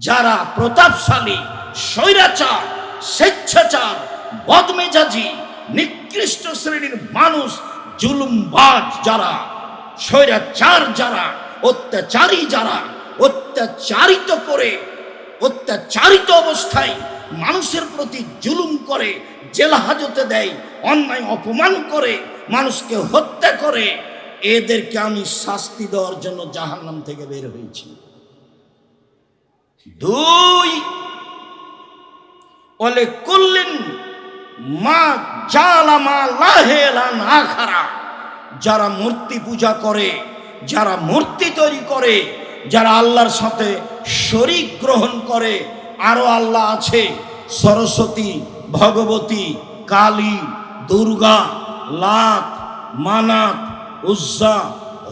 যারা প্রতাপশালী, স্বৈরাচার, স্বেচ্ছাচার, বদমেজাজি, নিকৃষ্ট শ্রেণির মানুষ, জুলুমবাজ যারা, স্বৈরাচার যারা, অত্যাচারী যারা, অত্যাচারিত করে, অত্যাচারিত অবস্থায় মানুষের প্রতি জুলুম করে, জেল হাজতে দেয়, অন্যায় অপমান করে, মানুষকে হত্যা করে, এদেরকে আমি শাস্তি দেওয়ার জন্য জাহান্নাম থেকে বের হয়েছি। দুই বলে করলেন মা জালামা লাহেলান আখারা। যারা মূর্তি পূজা করে, যারা মূর্তি তৈরি করে, যারা আল্লাহর সাথে শরিক গ্রহণ করে, আরও আল্লাহ আছে, সরস্বতী, ভগবতী, কালী, দুর্গা, লাত, মানাত, উজ্জা,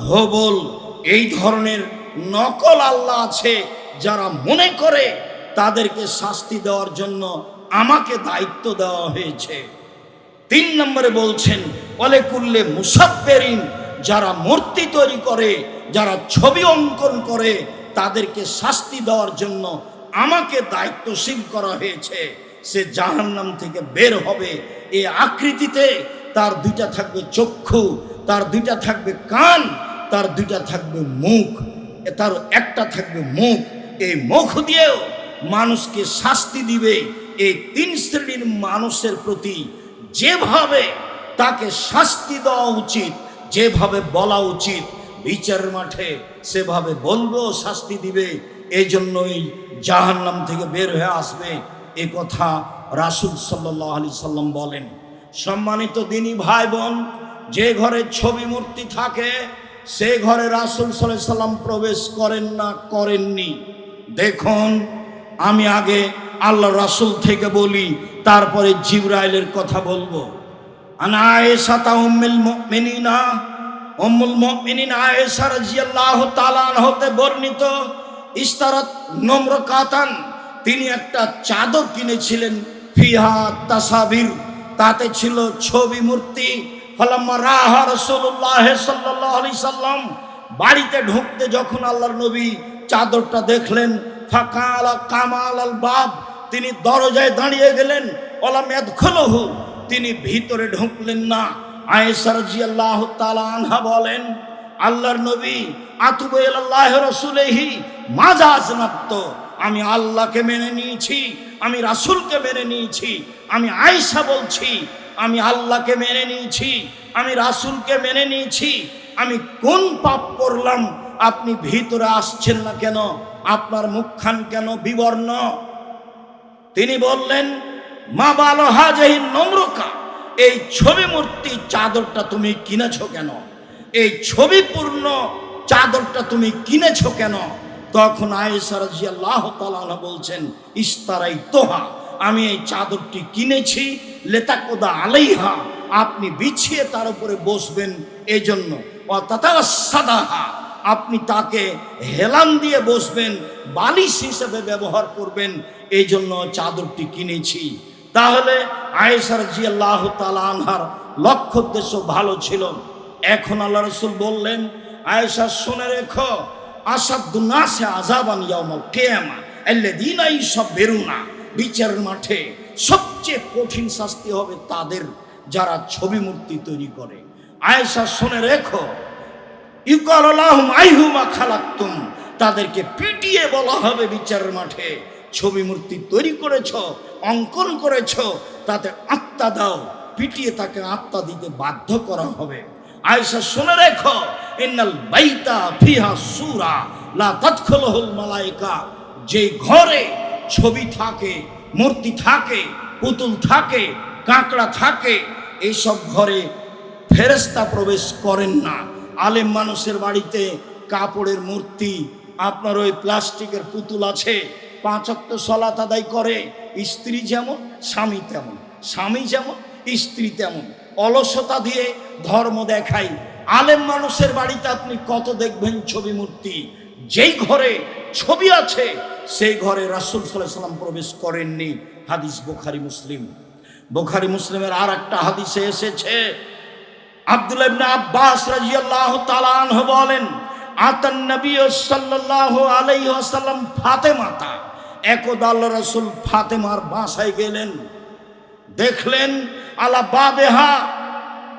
হবল, এই ধরনের নকল আল্লাহ আছে যারা মনে করে তাদেরকে শাস্তি দেওয়ার জন্য আমাকে দায়িত্ব দেওয়া হয়েছে। তিন নম্বরে বলছেন অলে কুল্লে মুসাফেরিন যারা মূর্তি তৈরি করে, যারা ছবি অঙ্কন করে, তাদেরকে শাস্তি দেওয়ার জন্য আমাকে দায়িত্বশীল করা হয়েছে। সে জাহান্নাম থেকে বের হবে। এই আকৃতিতে তার দুইটা থাকবে চক্ষু, তার দুইটা থাকবে কান, তার দুইটা থাকবে মুখ তার একটা থাকবে মুখ। এই মুখ দিয়েও মানুষকে শাস্তি দিবে। এই তিন শ্রেণির মানুষের প্রতি যেভাবে তাকে শাস্তি দেওয়া উচিত, যেভাবে বলা উচিত, বিচারের মাঠে সেভাবে বলব শাস্তি দিবে এই জন্যই জাহান্নাম থেকে বের হয়ে আসবে। এ কথা রাসুল সাল্লাহ আলি সাল্লাম বলেন। সম্মানিত দিনী ভাই বোন যে ঘরে ছবি মূর্তি থাকে, সে ঘরে রাসুল সাল্লাম প্রবেশ করেন না, করেননি। দেখুন, আমি আগে আল্লাহ রাসুল থেকে বলি, তারপরে জিব্রাইলের কথা বলব। হতে বর্ণিত ইস্তারাত নম্র কাতান তিনি একটা চাদর কিনেছিলেন, ফিহা তাসাবির, তাতে ছিল ছবি মূর্তি। সাল্লাম, বাড়িতে ঢুকতে যখন আল্লাহর নবী চাদরটা দেখলেন ফাঁকা আলা কামাল আল বাব, তিনি দরজায় দাঁড়িয়ে গেলেন, ওলা মেদখলহু, তিনি ভিতরে ঢুকলেন না। আয়েশার জি আল্লাহ আনহা বলেন, আল্লাহর নবী, আতুবে আল্লাহ রসুলেহি, মাজাজ নাপ্ত আমি আল্লাহকে মেনে নিয়েছি, আমি রাসূলকে মেনে নিয়েছি, আমি আয়েশা বলছি, আমি আল্লাহকে মেনে নিয়েছি, আমি রাসূলকে মেনে নিয়েছি, আমি কোন পাপ করলাম আপনি ভিতরে আসছেন না কেন? আপনার মুখখান কেন বিবর্ণ? তিনি বললেন, মা বালো হাজহিন নম্রকা, এই ছবি মূর্তি চাদরটা তুমি কিনেছ কেন? এই ছবিপূর্ণ চাদরটা তুমি কিনেছ কেন? তখন আয়েসার আল্লাহ তালা বলছেন ইস্তারাই তোহা, আমি এই চাদরটি কিনেছি, লেতাকোদা আলাইহা, আপনি বিছিয়ে তার উপরে বসবেন, এজন্য এই জন্য সাদাহা আপনি তাকে হেলান দিয়ে বসবেন, বালিশ হিসেবে ব্যবহার করবেন এই জন্য চাদরটি কিনেছি। তাহলে আয়েসার জি আল্লাহ আনহার লক্ষ্য উদ্দেশ্য ভালো ছিল। এখন আল্লাহ রসুল বললেন, আয়েশা, শুনে রেখো আসাদুন্নাসে আজাবান ইয়াউমাল কিয়ামা, আল্লাযীনা সব বেরুনা বিচারের মাঠে সবচেয়ে কঠিন শাস্তি হবে তাদের যারা ছবি মূর্তি তৈরি করে। আয়েশা, শুনে রেখো আল্লাহুম আইহুমা খালাক্তুম। তাদেরকে পিটিয়ে বলা হবে বিচারের মাঠে। ছবি মূর্তি তৈরি করেছ, অঙ্কন করেছ, তাতে আত্মা দাও। পিটিয়ে তাকে আত্মা দিতে বাধ্য করা হবে। আয়েশা, শুনে রেখো, ইন্নাল বাইতা ফিহা সুরা, লা তাদখুলুহুল মালাইকা। যে ঘরে ছবি থাকে, মূর্তি থাকে, পুতুল থাকে, কাঁকড়া থাকে এইসব ঘরে ফেরেস্তা প্রবেশ করেন না। আলেম মানুষের বাড়িতে কাপড়ের মূর্তি, আপনার ওই প্লাস্টিকের পুতুল আছে পাঁচক্ত সলাত আদায় করে, স্ত্রী যেমন, স্বামী তেমন, স্বামী যেমন, স্ত্রী তেমন। অলসতা দিয়ে ধর্ম দেখাই। আলেম মানুষের বাড়িতে আপনি কত দেখবেন ছবি মূর্তি? যেই ঘরে ছবি আছে, সেই ঘরে রাসুল সাল্লাম প্রবেশ করেননি। হাদিস বোখারি, মুসলিম। বোখারি, মুসলিমের আর একটা হাদিসে এসেছে আব্দুল্লাহ ইবনে আব্বাস রাদিয়াল্লাহু তাআলা বলেন আতান নবী সাল্লাল্লাহু আলাইহি ওয়াসাল্লাম ফাতেমাতা। একদা আল্লাহ রসুল ফাতেমার বাসায় গেলেন। দেখলেন আলা বাবেহা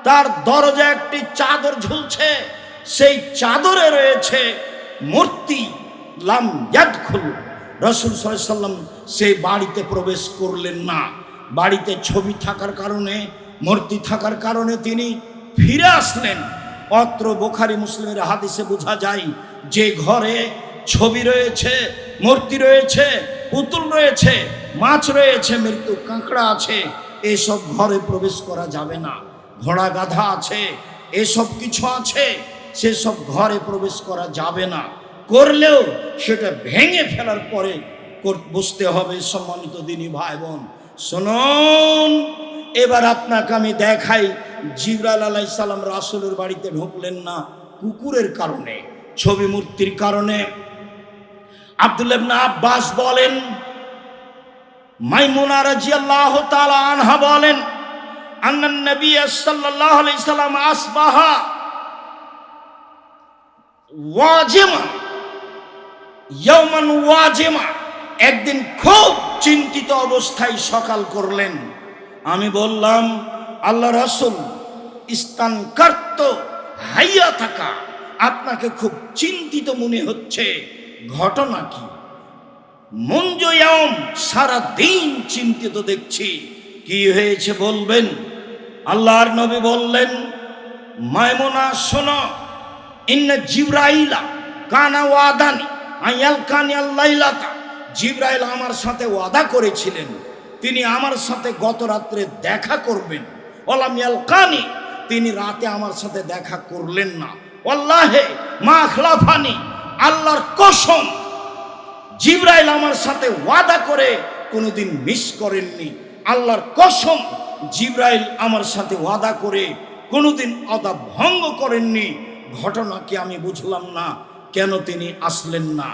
তার দরজা একটি চাদর ঝুলছে। সেই চাদরে রয়েছে মূর্তি, লাম ইয়াদখুল। রসুল সাল্লাম সেই বাড়িতে প্রবেশ করলেন না। বাড়িতে ছবি থাকার কারণে, মূর্তি থাকার কারণে তিনি ফিরে আসলেন। অত্র বোখারি মুসলিমের হাদিসে বোঝা যায়, যে ঘরে ছবি রয়েছে, মূর্তি রয়েছে, পুতুল রয়েছে, মাছ রয়েছে, মৃত্যু কাঁকড়া আছে, এসব ঘরে প্রবেশ করা যাবে না। ঘোড়া গাধা আছে, এসব কিছু আছে, সেসব ঘরে প্রবেশ করা যাবে না। করলেও সেটা ভেঙে ফেলার পরে বুঝতে হবে সম্মানিত দিনী ভাই বোন শুনুন, এবার আপনাকে আমি দেখাই জিবরাল আলাই সালাম রাসুলের বাড়িতে ঢুকলেন না কুকুরের কারণে, ছবি মূর্তির কারণে। আব্দুল্লাবনা আব্বাস বলেন, মাইমুনা রাজিয়াল্লাহ তাআলা আনহা বলেন আন্নান নবী সাল্লাল্লাহু আলাইহি সাল্লাম আসবাহা ওয়াজিমা ইয়ৌমান ওয়াজিমা। একদিন খুব চিন্তিত অবস্থায় সকাল করলেন। আমি বললাম, আল্লাহ রসুল, ইস্তান কার্ত হাইয়া থাকা। আপনাকে খুব চিন্তিত মনে হচ্ছে। ঘটনা কি? মঞ্জয়াম সারা দিন চিন্তিত দেখছি। কি হয়েছে বলবেন? আল্লাহর নবী বললেন মায়মুনা শোনো। ইন্না জিব্রাইলা কানা ওয়াদানি আয়াল কানি আল্লাইলাতা। জিব্রাইল আমার সাথে ওয়াদা করেছিলেন, তিনি আমার সাথে গত রাত্রে দেখা করবেন। ওলামিয়াল কানি তিনি রাতে আমার সাথে দেখা করলেন না। ওল্লাহে মা খলাফানি আল্লাহর কসম, জিব্রাইল আমার সাথে ওয়াদা করে কোনোদিন মিস করেননি। আল্লাহর কসম, জিব্রাইল আমার সাথে ওয়াদা করে কোনোদিন অদা ভঙ্গ করেননি। ঘটনাকে আমি বুঝলাম না, কেন তিনি আসলেন না?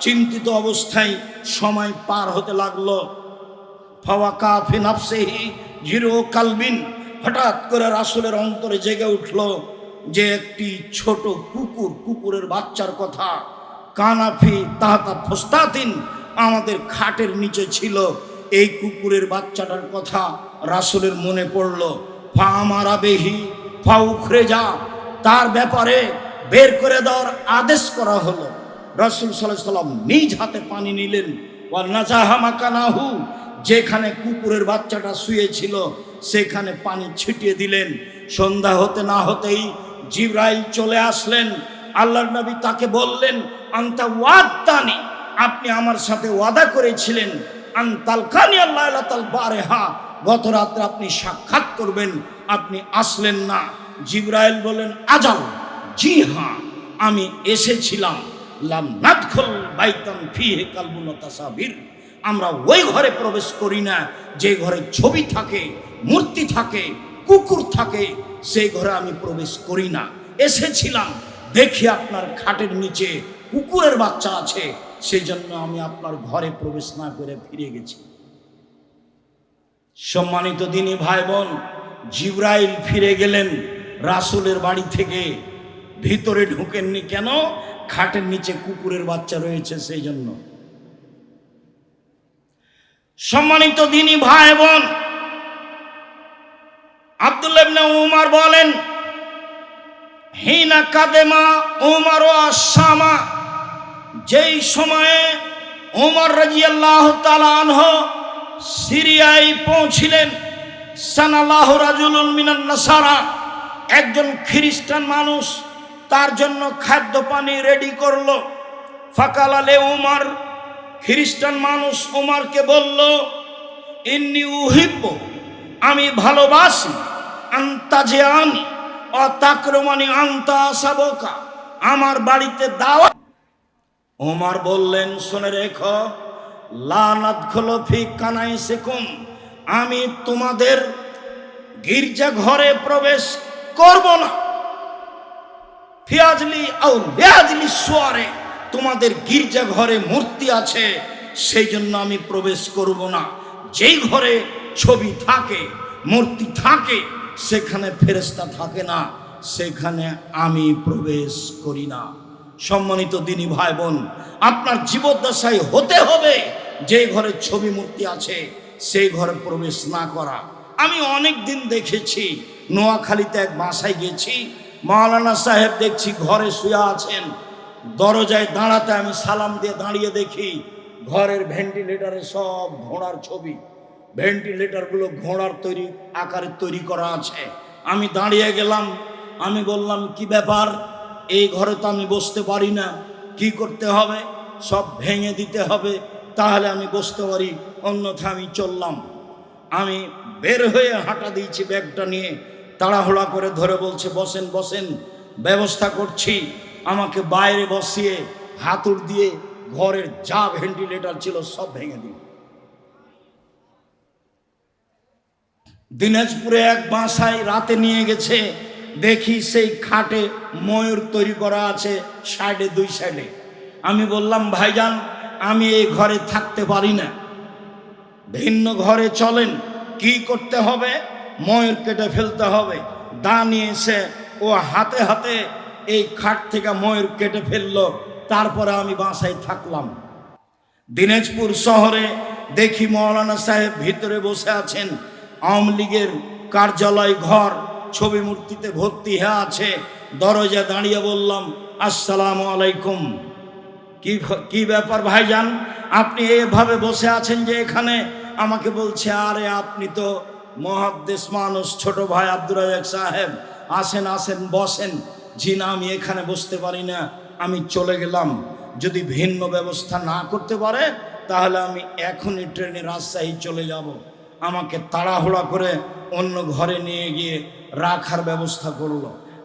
চিন্তিত অবস্থায় সময় পার হতে লাগল। জিরো কালবিন। হঠাৎ করে রাসূলের অন্তরে জেগে উঠল যে একটি ছোট কুকুর, কুকুরের বাচ্চার কথা। কানাফি তাহাতা ফস্তাতিন, আমাদের খাটের নিচে ছিল। এই কুকুরের বাচ্চাটার কথা রাসূলের মনে পড়ল। ফা আমারা বেহি ফা উখরে যা তার ব্যাপারে বের করে দেওয়ার আদেশ করা হলো। রসুল সাল্লাম নিজ হাতে পানি নিলেন। ওয়ান্নাজাহামাকানাহু যেখানে কুকুরের বাচ্চাটা শুয়েছিল, সেখানে পানি ছিটিয়ে দিলেন। সন্ধ্যা হতে না হতেই জিব্রাইল চলে আসলেন। আল্লাহর নবী তাকে বললেন, আন্তা ওয়াদানি আপনি আমার সাথে ওয়াদা করেছিলেন। আন্তালকানি আল্লাহ তাল বারেহা, গত রাত্রে আপনি সাক্ষাৎ করবেন, আপনি আসলেন না। জিব্রাইল বলেন আজাল জি হ্যাঁ আমি এসেছিলাম। আমরা ওই ঘরে প্রবেশ করি না, যে ঘরে ছবি থাকে, মূর্তি থাকে, কুকুর থাকে, সেই ঘরে আমি প্রবেশ করি না। এসেছিলাম, দেখি আপনার খাটের নিচে কুকুরের বাচ্চা আছে সেই জন্য আমি আপনার ঘরে প্রবেশ না করে ফিরে গেছি। সম্মানিত দিনী ভাই বোন, জিব্রাইল ফিরে গেলেন। রাসুলের বাড়ি থেকে ভিতরে ঢুকেননি কেন? খাটের নিচে কুকুরের বাচ্চা রয়েছে সেই জন্য সম্মানিত দিনী ভাই বোন, আব্দুল্লাহ উমার বলেন, হিনা কাদেমা উমার ও আসামা, যেই সময়ে উমর রাজিয়াল্লাহ তালানহ সিরিয়ায় পৌঁছিলেন, সানাল্লাহ রাজুল মিনান নাসারা একজন খ্রিস্টান মানুষ তার জন্য খাদ্য পানি রেডি করল। ফাকালালে উমার, খ্রিস্টান মানুষ উমারকে বলল, ইন্নি উহিব্য আমি ভালোবাসি, আন্তা যে আনি অতাক্রমণী আন্তা সাবকা আমার বাড়িতে দাওয়া ওমার বললেন, শুনে রেখো, লানাত কানাই সেকুম আমি তোমাদের গির্জা ঘরে প্রবেশ করব না। ফিয়াজলি ও বেয়াজলি সোয়ারে তোমাদের গির্জা ঘরে মূর্তি আছে, সেই জন্য আমি প্রবেশ করব না। যেই ঘরে ছবি থাকে, মূর্তি থাকে, সেখানে ফেরেস্তা থাকে না, সেখানে আমি প্রবেশ করি না। সম্মানিত দিনী ভাই বোন আপনার জীবদ্দশায় হতে হবে যে ঘরে ছবি মূর্তি আছে, সেই ঘরে প্রবেশ না করা। আমি অনেক দিন দেখেছি, নোয়াখালীতে এক বাসায় গেছি, মাওলানা সাহেব দেখছি ঘরে শুয়ে আছেন, দরজায় দাঁড়াতে আমি সালাম দিয়ে দাঁড়িয়ে দেখি, ঘরের ভেন্টিলেটারে সব ঘোড়ার ছবি ভেন্টিলেটারগুলো ঘোড়ার তৈরি, আকারে তৈরি করা আছে। আমি দাঁড়িয়ে গেলাম, আমি বললাম, কি ব্যাপার? এই ঘরে তো আমি বসতে পারি না, কি করতে হবে? সব ভেঙে দিতে হবে, তাহলে আমি বসতে পারি অন্যথা আমি চললাম। আমি বের হয়ে হাঁটা দিয়েছি ব্যাগটা নিয়ে। তাড়াহুড়া করে ধরে বলছে, বসেন বসেন, ব্যবস্থা করছি। আমাকে বাইরে বসিয়ে হাতুড় দিয়ে ঘরের যা ভেন্টিলেটর ছিল সব ভেঙে দিল। দিনাজপুরে এক বাসায় রাতে নিয়ে গেছে। দেখি সেই খাটে ময়ূর তৈরি করা আছে সাইডে, দুই সাইডে। আমি বললাম, ভাইজান, আমি এই ঘরে থাকতে পারি না। ভিন্ন ঘরে চলেন কি করতে হবে? ময়ূর কেটে ফেলতে হবে। দা নিয়ে এসে ও হাতে হাতে এই খাট থেকে ময়ূর কেটে ফেলল। তারপরে আমি বাসায় থাকলাম। দিনাজপুর শহরে দেখি মৌলানা সাহেব ভিতরে বসে আছেন। আওয়ামী লীগের কার্যালয় ঘর, ছবি মূর্তিতে ভর্তি হয়ে আছে। দরজা দাঁড়িয়ে বললাম, আসসালাম আলাইকুম। কি কি ব্যাপার ভাইজান? আপনি এভাবে বসে আছেন যে এখানে আমাকে বলছে, আরে আপনি তো মহাদ্দেশ মানুষ, ছোট ভাই আব্দুর রাজাক সাহেব, আসেন আসেন, বসেন। জি না আমি এখানে বসতে পারি না, আমি চলে গেলাম। যদি ভিন্ন ব্যবস্থা না করতে পারে, তাহলে আমি এখনই ট্রেনে রাজশাহী চলে যাব। আমাকে তাড়াহুড়া করে অন্য ঘরে নিয়ে গিয়ে রাখার ব্যবস্থা করল।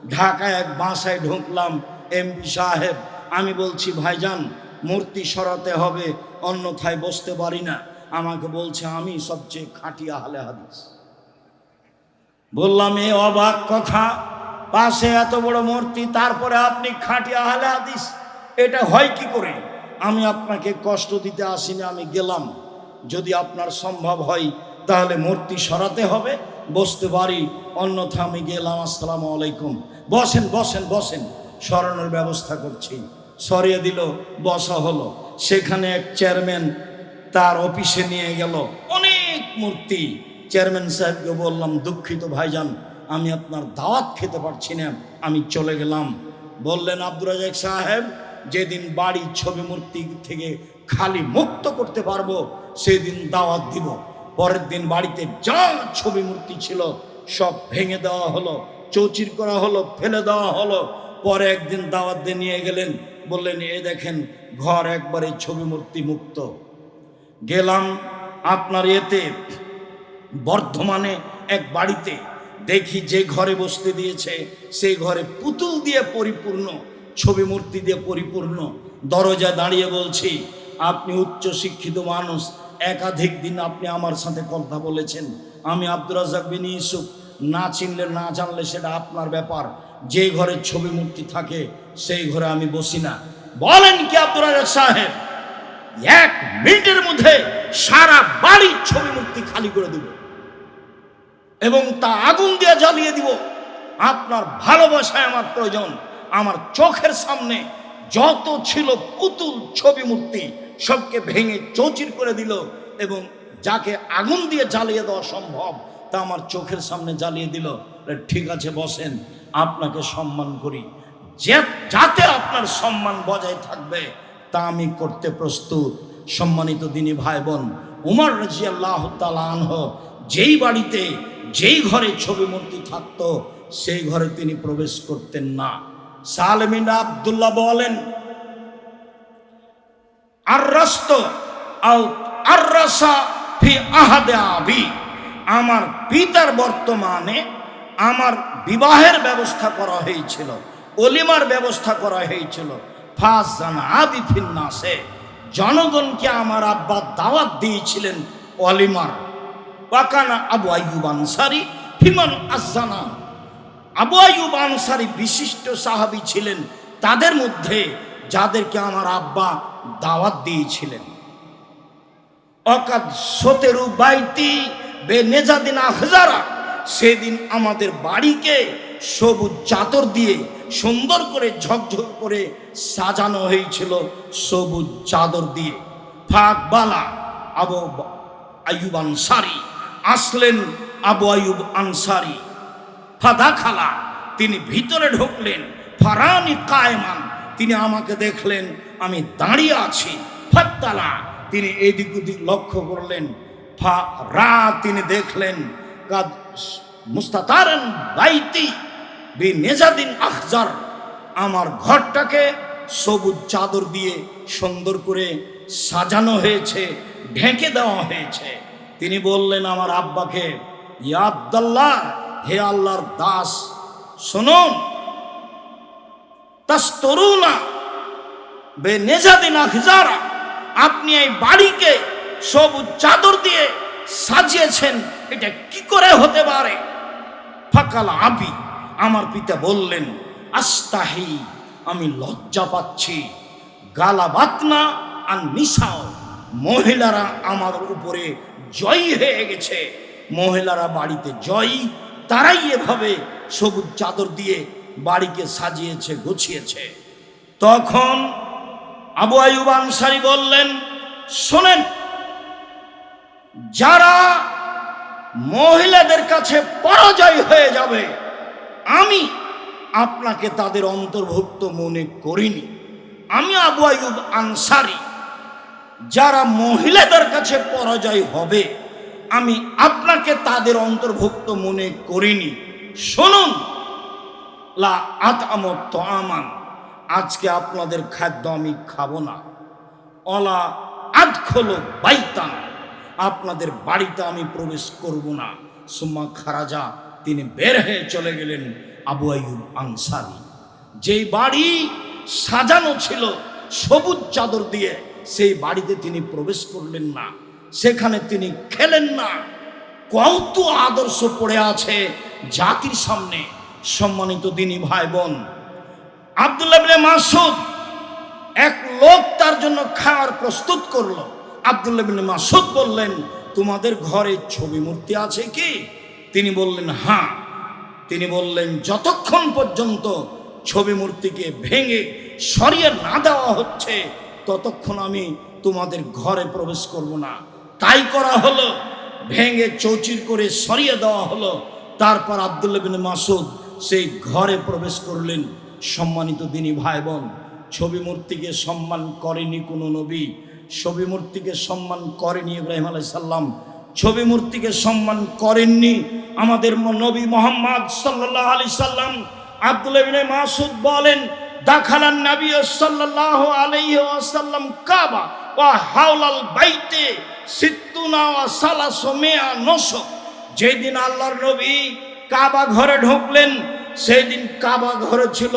ঢাকায় এক বাসায় ঢুকলাম, এমপি সাহেব। আমি বলছি, ভাইজান, মূর্তি সরাতে হবে, অন্যথায় বসতে পারি না। আমাকে বলছে, আমি সবচেয়ে খাটিয়া হালে হাদিস। বললাম, এ অবাক কথা, পাশে এত বড় মূর্তি, তারপরে আপনি খাটিয়া হালে হাদিস? এটা হয় কি করে? আমি আপনাকে কষ্ট দিতে আসিনি, আমি গেলাম। যদি আপনার সম্ভব হয়, তাহলে মূর্তি সরাতে হবে, বসতে পারি। অন্যথা আমি গেলাম, আসসালামু আলাইকুম। বসেন বসেন বসেন। সরানোর ব্যবস্থা করছি। সরিয়ে দিল, বসা হলো। সেখানে এক চেয়ারম্যান তার অফিসে নিয়ে গেল। অনেক মূর্তি। চেয়ারম্যান সাহেবকে বললাম, দুঃখিত ভাইজান, আমি আপনার দাওয়াত খেতে পারছি না, আমি চলে গেলাম। বললেন আব্দুর রাজাক সাহেব, যেদিন বাড়ি ছবি মূর্তি থেকে খালি মুক্ত করতে পারব, সেদিন দাওয়াত দিব। পরের দিন বাড়িতে যা ছবি মূর্তি ছিল, সব ভেঙে দেওয়া হলো, চৌচির করা হলো, ফেলে দেওয়া হলো। পরে একদিন দাওয়াত দিয়ে নিয়ে গেলেন। বললেন, এ দেখেন, ঘর একবারে ছবি মূর্তি মুক্ত। গেলাম আপনার এতে। বর্ধমানে এক বাড়িতে দেখি যে ঘরে বসতে দিয়েছে, সেই ঘরে পুতুল দিয়ে পরিপূর্ণ, ছবি মূর্তি দিয়ে পরিপূর্ণ। দরজা দাঁড়িয়ে বলছি, আপনি উচ্চ শিক্ষিত মানুষ, একাধিক দিন আপনি আমার সাথে কথা বলেছেন। আমি আব্দুর রাজাক বিন ইউসুফ, না চিনলে না জানলে সেটা আপনার ব্যাপার। যে ঘরে ছবি মূর্তি থাকে, সেই ঘরে আমি বসি না। বলেন কি আব্দুর রাজাক সাহেব? এক মিনিটের মধ্যে সারা বাড়ির ছবি মূর্তি খালি করে দেব। এবং তা আগুন দিয়ে জ্বালিয়ে দিব। আপনার ভালোবাসায় আমার প্রয়োজন। আমার চোখের সামনে যত ছিল পুতুল ছবি মূর্তি সবকে ভেঙে চৌচির করে দিল এবং যাকে আগুন দিয়ে জ্বালিয়ে দেওয়া সম্ভব, তা আমার চোখের সামনে জ্বালিয়ে দিল। ঠিক আছে, বসেন। আপনাকে সম্মান করি। যে যাতে আপনার সম্মান বজায় থাকবে তা আমি করতে প্রস্তুত। সম্মানিত দিনী ভাই বোন উমর রাজি আল্লাহ আনহ যেই বাড়িতে, যেই ঘরে ছবি মূর্তি থাকতো, সেই ঘরে তিনি প্রবেশ করতেন না। সালমিন আবদুল্লাহ বলেন আর রাস্ত ফি আহাদে আবি। আমার পিতার বর্তমানে আমার বিবাহের ব্যবস্থা করা হয়েছিল, অলিমার ব্যবস্থা করা হয়েছিল। ফাস জানা আবি ফিন্নাসে। জনগণকে আমার আব্বা দাওয়াত দিয়েছিলেন অলিমার ওয়াকানা আবু আইয়ুব আনসারি ফিমান আজানা আবু আইয়ুব আনসারি বিশিষ্ট সাহাবী ছিলেন। তাদের মধ্যে যাদেরকে আমার আব্বা দাওয়াত দিয়েছিলেন। অকাদ সতেরু বাইতি বে নেজাদিন আহজারা সেদিন আমাদের বাড়িকে সবুজ চাদর দিয়ে সুন্দর করে ঝকঝক করে সাজানো হয়েছিল সবুজ চাদর দিয়ে। ফাঁকবালা আবু আয়ুব আনসারি, আসলেন আবু আয়ুব আনসারি। ফাদা খালা, তিনি ভিতরে ঢুকলেন, ফারানি কায়মান। তিনি আমাকে দেখলেন, আমি দাঁড়িয়ে আছি। ফাত্তালা, তিনি এদিক ওদিক লক্ষ্য করলেন। ফা রা তিনি দেখলেন, কাদ মুস্তাতারান বাইতি। বি নেজাদিন আখজার। আমার ঘরটাকে সবুজ চাদর দিয়ে সুন্দর করে সাজানো হয়েছে, ঢেকে দেওয়া হয়েছে। তিনি বললেন, আমার আব্বাকে, ইয়া আব্দাল্লাহ, হে আল্লাহর দাস শুনুন তাস্তরুনা বে নেজাদিন আখজারা। আপনি এই বাড়িকে সবুজ চাদর দিয়ে সাজিয়েছেন, এটা কি করে হতে পারে? ফাকাল আবি। আমার পিতা বললেন, আস্তাহি, আমি লজ্জা পাচ্ছি। গালা বাতনা আর নিশাও মহিলারা আমার উপরে জয়ী হয়ে গেছে। মহিলারা বাড়িতে জয়ী, তারাই এভাবে সবুজ চাদর দিয়ে বাড়িকে সাজিয়েছে, গুছিয়েছে। তখন আবু আয়ুব আনসারি বললেন, শোনেন, যারা মহিলাদের কাছে পরাজয় হয়ে যাবে আমি আপনাকে তাদের অন্তর্ভুক্ত মনে করিনি। আমি আবু আয়ুব আনসারি, যারা মহিলাদের কাছে পরাজয় হবে, আমি আপনাকে তাদের অন্তর্ভুক্ত মনে করিনি। শুনুন, লা আত আমান আজকে আপনাদের খাদ্য আমি খাব না। অলা আদখলো বাইতান, আপনাদের বাড়িতে আমি প্রবেশ করব না। সুম্মা খারাজা তিনি বের হয়ে চলে গেলেন আবু আয়ুব আনসারি। যেই বাড়ি সাজানো ছিল, সবুজ চাদর দিয়ে, সেই বাড়িতে তিনি প্রবেশ করলেন না। সেখানে তিনি খেলেন না। কত আদর্শ পড়ে আছে জাতির সামনে, সম্মানিত দিনী ভাই বোন আবদুল্লাহ মাসুদ এক লোক তার জন্য খাওয়ার প্রস্তুত করল। আবদুল্লাহ মাসুদ বললেন, তোমাদের ঘরে ছবি মূর্তি আছে কি? তিনি বললেন হ্যাঁ তিনি বললেন, যতক্ষণ পর্যন্ত ছবি মূর্তিকে ভেঙে সরিয়ে না দেওয়া হচ্ছে, ততক্ষণ আমি তোমাদের ঘরে প্রবেশ করব না। তাই করা হলো, ভেঙে চৌচির করে সরিয়ে দেওয়া হলো। তারপর আবদুল্লাহ বিন মাসুদ সেই ঘরে প্রবেশ করলেন। সম্মানিত দিনী ভাই বোন ছবি মূর্তিকে সম্মান করেনি কোনো নবী। ছবি মূর্তিকে সম্মান করেনি ইব্রাহিম আলাইসাল্লাম ছবি মূর্তিকে সম্মান করেননি আমাদের নবী মোহাম্মদ সাল্লাহ আলি সাল্লাম। আব্দুল মাসুদ বলেন, দাখালান নবী সাল্লাল্লাহু আলাইহি ওয়াসাল্লাম কাবা ওয়া হাওলাল বাইতে সিত্তুনা ওয়া সালাসু মিয়া নসক যেদিন আল্লাহর নবী কাবা ঘরে ঢুকলেন সেই দিন কাবা ঘরে ছিল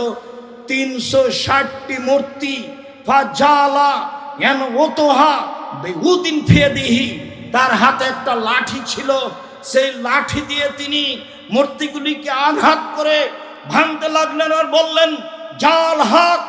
তিনশো ষাটটি মূর্তি। ফাজালা এন ওতোহা বেউদিন ফিয়েদিহি। তার হাতে একটা লাঠি ছিল। সেই লাঠি দিয়ে তিনি মূর্তিগুলিকে আঘাত করে ভাঙতে লাগলেন আর বললেন, জাল হাত